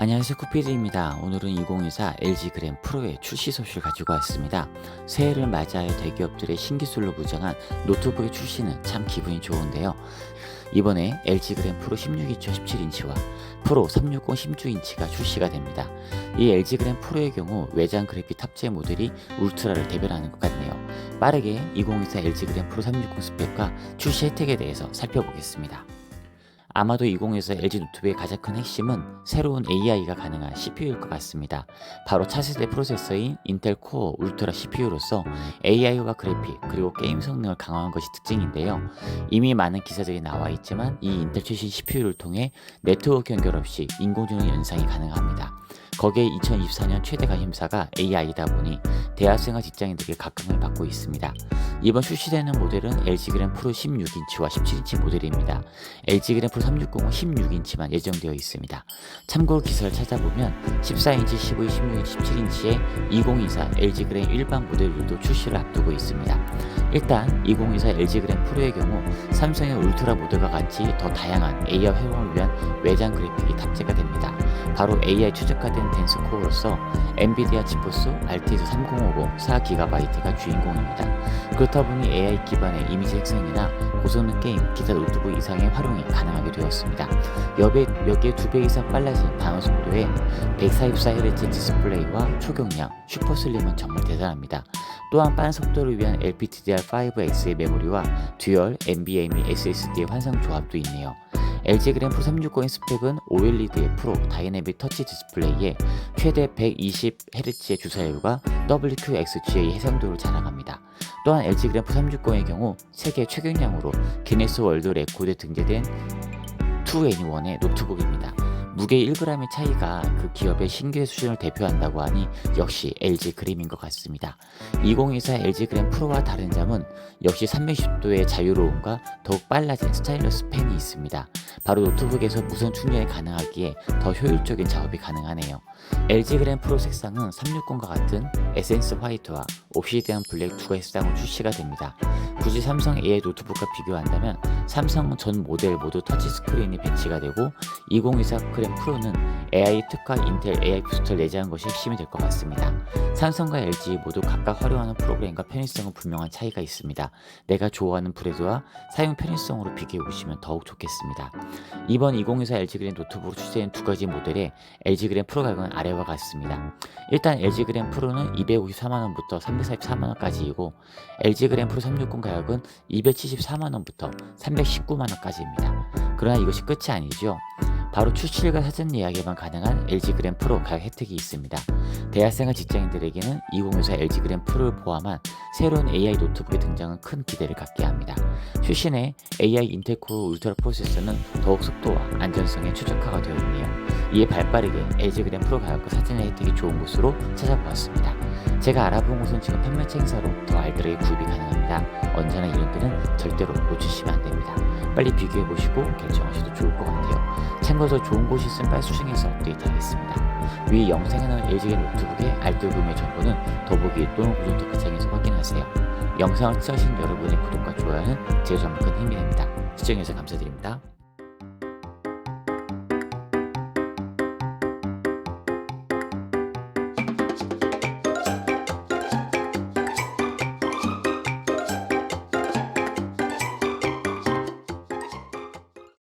안녕하세요 쿠피디입니다. 오늘은 2024 LG 그램 프로의 출시 소식을 가지고 왔습니다. 새해를 맞이하여 대기업들의 신기술로 무장한 노트북의 출시는 참 기분이 좋은데요. 이번에 LG 그램 프로 16인치 17인치와 프로 360 16인치가 출시가 됩니다. 이 LG 그램 프로의 경우 외장 그래픽 탑재 모델이 울트라를 대변하는 것 같네요. 빠르게 2024 LG 그램 프로 360 스펙과 출시 혜택에 대해서 살펴보겠습니다. 아마도 2024 LG 노트북의 가장 큰 핵심은 새로운 AI가 가능한 CPU일 것 같습니다. 바로 차세대 프로세서인 인텔 코어 울트라 CPU로서 AI와 그래픽 그리고 게임 성능을 강화한 것이 특징인데요. 이미 많은 기사들이 나와 있지만 이 인텔 최신 CPU를 통해 네트워크 연결 없이 인공지능 연상이 가능합니다. 거기에 2024년 최대 관심사가 AI이다 보니 대학생과 직장인들에게 각광을 받고 있습니다. 이번 출시되는 모델은 LG 그램 프로 16인치와 17인치 모델입니다. LG 그램 프로 360은 16인치만 예정되어 있습니다. 참고로 기사를 찾아보면 14인치, 15인치, 16인치, 17인치의 2024 LG 그램 일반 모델들도 출시를 앞두고 있습니다. 일단 2024 LG 그램 프로의 경우 삼성의 울트라 모델과 같이 더 다양한 AI 활용을 위한 외장 그래픽이 탑재가 됩니다. 바로 AI 최적화된 댄스 코어로서 엔비디아 지포스 RTX 3050 4GB가 주인공입니다. 그렇다 보니 AI 기반의 이미지 생성이나 고성능 게임, 기타 노트북 이상의 활용이 가능하게 되었습니다. 여기에, 여기에 2배 이상 빨라진 반응 속도에 144Hz 디스플레이와 초경량, 슈퍼슬림은 정말 대단합니다. 또한 빠른 속도를 위한 LPDDR5X의 메모리와 듀얼 NVMe SSD의 환상 조합도 있네요. LG 그램 프로 360의 스펙은 OLED 프로 다이내믹 터치 디스플레이에 최대 120Hz의 주사율과 WQXGA 해상도를 자랑합니다. 또한 LG 그램 프로 360의 경우 세계 최경량으로 기네스 월드 레코드에 등재된 2N1의 노트북입니다. 무게 1g의 차이가 그 기업의 신기의 수준을 대표한다고 하니 역시 LG 그램인 것 같습니다. 2024 LG 그램 프로와 다른 점은 역시 360도의 자유로움과 더욱 빨라진 스타일러스 펜이 있습니다. 바로 노트북에서 무선 충전이 가능하기에 더 효율적인 작업이 가능하네요. LG 그램 프로 색상은 360과 같은 에센스 화이트와 옵시디안 블랙 두 가지 색상으로 출시가 됩니다. 굳이 삼성 AI 노트북과 비교한다면 삼성 전 모델 모두 터치 스크린이 배치가 되고 2024 크램 프로는 AI 특화 인텔 AI 부스터를 내재한 것이 핵심이 될 것 같습니다. 삼성과 LG 모두 각각 활용하는 프로그램과 편의성은 분명한 차이가 있습니다. 내가 좋아하는 브랜드와 사용 편의성으로 비교해 보시면 더욱 좋겠습니다. 이번 2024 LG 그램 노트북으로 출시된 두 가지 모델의 LG 그램 프로 가격은 아래와 같습니다. 일단 LG 그램 프로는 254만원부터 344만원까지이고 LG 그램 프로 360 가격은 274만원부터 319만원까지입니다. 그러나 이것이 끝이 아니죠. 바로 출시일과 사전 예약에만 가능한 LG 그램 프로 가격 혜택이 있습니다. 대학생과 직장인들에게는 2024 LG 그램 프로를 포함한 새로운 AI 노트북의 등장은 큰 기대를 갖게 합니다. 출신의 AI 인텔 코어 울트라 프로세서는 더욱 속도와 안전성에 최적화가 되어 있네요. 이에 발빠르게 LG 그램 프로 가격과 예약 혜택이 좋은 곳으로 찾아보았습니다. 제가 알아본 곳은 지금 판매처 행사로 더 알뜰하게 구입이 가능합니다. 언제나 이런 때는 절대로 놓치시면 안 됩니다. 빨리 비교해 보시고 결정하셔도 좋을 것 같아요. 참고로 더 좋은 곳이 있으면 빨리 수정해서 업데이트하겠습니다. 위 영상에 나온 LG 노트북의 알뜰 구매 정보는 더보기 또는 구독 댓글창에서 확인하세요. 영상을 시청하신 여러분의 구독과 좋아요는 제 정말 큰 힘이 됩니다. 시청해주셔서 감사드립니다.